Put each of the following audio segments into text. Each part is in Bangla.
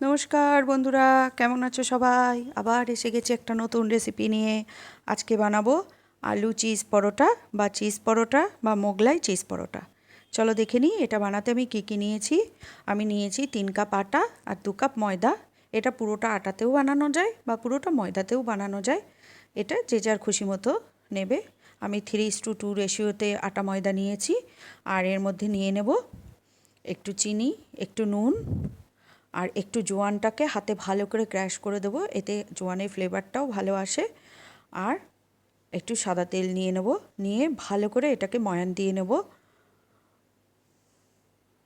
নমস্কার বন্ধুরা, কেমন আছো সবাই? আবার এসে গেছি একটা নতুন রেসিপি নিয়ে। আজকে বানাবো আলু চিজ পরোটা বা চিজ পরোটা বা মোগলাই চিজ পরোটা। চলো দেখে নিই, এটা বানাতে আমি কী কী নিয়েছি। আমি নিয়েছি তিন কাপ আটা আর দু কাপ ময়দা। এটা পুরোটা আটাতেও বানানো যায় বা পুরোটা ময়দাতেও বানানো যায়। এটা যে যার খুশি মতো নেবে। আমি থ্রি ইস টু টু রেশিওতে আটা ময়দা নিয়েছি। আর এর মধ্যে নিয়ে নেব একটু চিনি, একটু নুন আর একটু জোয়ানটাকে হাতে ভালো করে ক্র্যাশ করে দেবো, এতে জোয়ানের ফ্লেভারটাও ভালো আসে। আর একটু সাদা তেল নিয়ে নেব, নিয়ে ভালো করে এটাকে ময়ান দিয়ে নেব।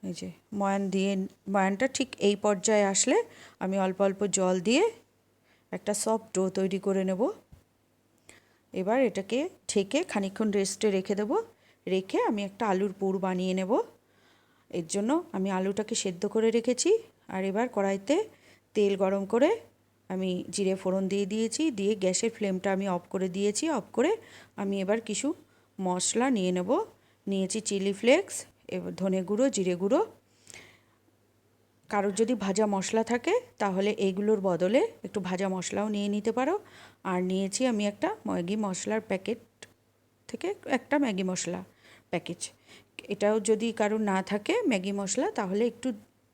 এই যে, ময়ান দিয়ে, ময়ানটা ঠিক এই পর্যায়ে আসলে আমি অল্প অল্প জল দিয়ে একটা সফট ডো তৈরি করে নেব। এবার এটাকে ঢেকে খানিক্ষণ রেস্টে রেখে দেবো। রেখে আমি একটা আলুর পুর বানিয়ে নেব। এর জন্য আমি আলুটাকে সেদ্ধ করে রেখেছি। আর এবার কড়াইতে তেল গরম করে আমি জিরে ফোড়ন দিয়ে দিয়েছি, দিয়ে গ্যাসের ফ্লেমটা আমি অফ করে দিয়েছি। অফ করে আমি এবার কিছু মশলা নিয়ে নেব। নিয়েছি চিলি ফ্লেক্স এবার ধনে গুঁড়ো, জিরে গুঁড়ো। কারোর যদি ভাজা মশলা থাকে, তাহলে এইগুলোর বদলে একটু ভাজা মশলাও নিয়ে নিতে পারো। আর নিয়েছি আমি একটা ম্যাগি মশলার প্যাকেট থেকে একটা ম্যাগি মশলা প্যাকেজ। এটাও যদি কারোর না থাকে ম্যাগি মশলা, তাহলে একটু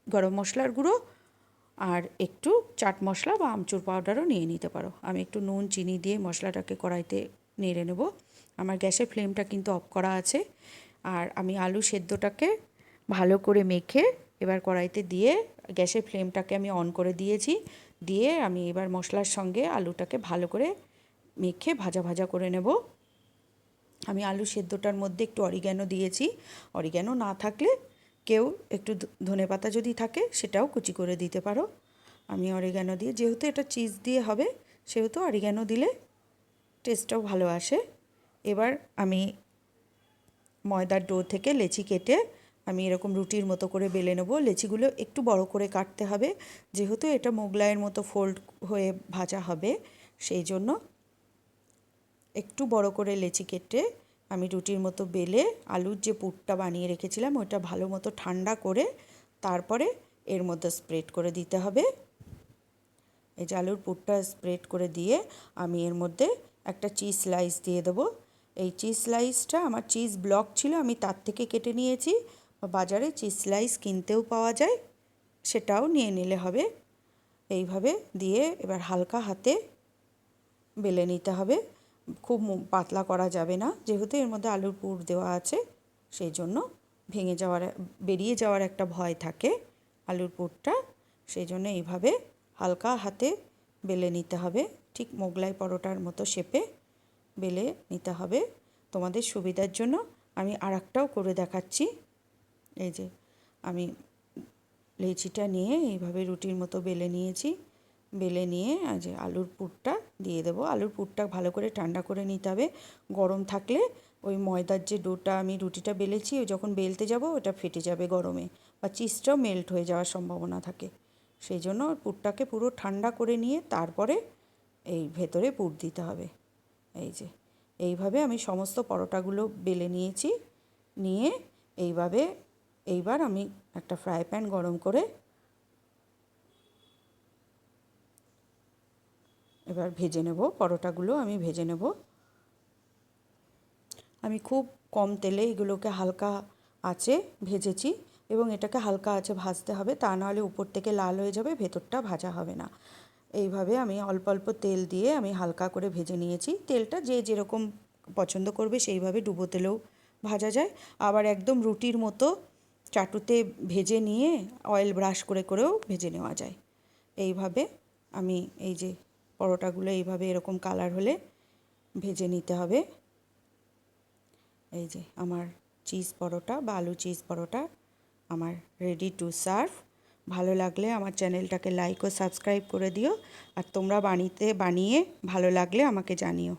গরম মশলার গুঁড়ো আর একটু চাট মশলা বা আমচুর পাউডারও নিয়ে নিতে পারো। আমি একটু নুন, চিনি দিয়ে মশলাটাকে কড়াইতে নেড়ে নেব। আমার গ্যাসের ফ্লেমটা কিন্তু অফ করা আছে। আর আমি আলু সেদ্ধটাকে ভালো করে মেখে এবার কড়াইতে দিয়ে গ্যাসের ফ্লেমটাকে আমি অন করে দিয়েছি। দিয়ে আমি এবার মশলার সঙ্গে আলুটাকে ভালো করে মেখে ভাজা ভাজা করে নেব। আমি আলু সেদ্ধটার মধ্যে একটু অরিগ্যানো দিয়েছি। অরিগ্যানো না থাকলে কেউ একটু ধনে পাতা যদি থাকে, সেটাও কুচি করে দিতে পারো। আমি অরিগ্যানো দিয়ে, যেহেতু এটা চিজ দিয়ে হবে, সেহেতু অরিগ্যানো দিলে টেস্টটাও ভালো আসে। এবার আমি ময়দার ডো থেকে লেচি কেটে আমি এরকম রুটির মতো করে বেলে নেব। লেচিগুলো একটু বড় করে কাটতে হবে, যেহেতু এটা মোগলাইয়ের মতো ফোল্ড হয়ে ভাজা হবে, সেই জন্য একটু বড় করে লেচি কেটে আমি রুটির মতো বেলে আলুর যে পুরটা বানিয়ে রেখেছিলাম ওইটা ভালো মতো ঠান্ডা করে তারপরে এর মধ্যে স্প্রেড করে দিতে হবে। এই যে আলুর পুরটা স্প্রেড করে দিয়ে আমি এর মধ্যে একটা চিজ স্লাইস দিয়ে দেবো। এই চিজ স্লাইসটা আমার চিজ ব্লক ছিল, আমি তার থেকে কেটে নিয়েছি। বাজারে চিজ স্লাইস কিনতেও পাওয়া যায়, সেটাও নিয়ে নিলে হবে। এইভাবে দিয়ে এবার হালকা হাতে বেলে নিতে হবে। খুব পাতলা করা যাবে না। যেহেতু এর মধ্যে আলুর পুর দেওয়া আছে, সেই জন্য ভেঙে যাওয়ার বেরিয়ে যাওয়ার একটা ভয় থাকে আলুর পুরটা। সেই জন্য এইভাবে হালকা হাতে বেলে নিতে হবে। ঠিক মোগলাই পরোটার মতো শেপে বেলে নিতে হবে। তোমাদের সুবিধার জন্য আমি আর করে দেখাচ্ছি। এই যে আমি লেচিটা নিয়ে এইভাবে রুটির মতো বেলে নিয়েছি। বেলে নিয়ে যে আলুর পুরটা দিয়ে দেবো। আলুর পুরটা ভালো করে ঠান্ডা করে নিতে হবে। গরম থাকলে ওই ময়দার যে ডোটা আমি রুটিটা বেলেছি যখন বেলতে যাব ওটা ফেটে যাবে গরমে বা চিজটাও মেল্ট হয়ে যাওয়ার সম্ভাবনা থাকে। সেই জন্য পুরটাকে পুরো ঠান্ডা করে নিয়ে তারপরে এই ভেতরে পুর দিতে হবে। এই যে এইভাবে আমি সমস্ত পরোটাগুলো বেলে নিয়েছি। নিয়ে এইভাবে এইবার আমি একটা ফ্রাই প্যান গরম করে এবার ভেজে নেব, পরোটাগুলো আমি ভেজে নেব। আমি খুব কম তেলে এগুলোকে হালকা আছে ভেজেছি এবং এটাকে হালকা আছে ভাজতে হবে, তা নাহলে উপর থেকে লাল হয়ে যাবে, ভেতরটা ভাজা হবে না। এইভাবে আমি অল্প অল্প তেল দিয়ে আমি হালকা করে ভেজে নিয়েছি। তেলটা যে যেরকম পছন্দ করবে সেইভাবে ডুবো তেলেও ভাজা যায়। আবার একদম রুটির মতো চাটুতে ভেজে নিয়ে অয়েল ব্রাশ করে করেও ভেজে নেওয়া যায়। এইভাবে আমি এই যে পরোটাগুলো এইভাবে এরকম কালার হলে ভেজে নিতে হবে। এই যে আমার চিজ পরোটা বা আলু চিজ পরোটা আমার রেডি টু সার্ভ ভালো লাগলে আমার চ্যানেলটাকে লাইক ও সাবস্ক্রাইব করে দিও। আর তোমরা বানিতে, বানিয়ে ভালো লাগলে আমাকে জানিও।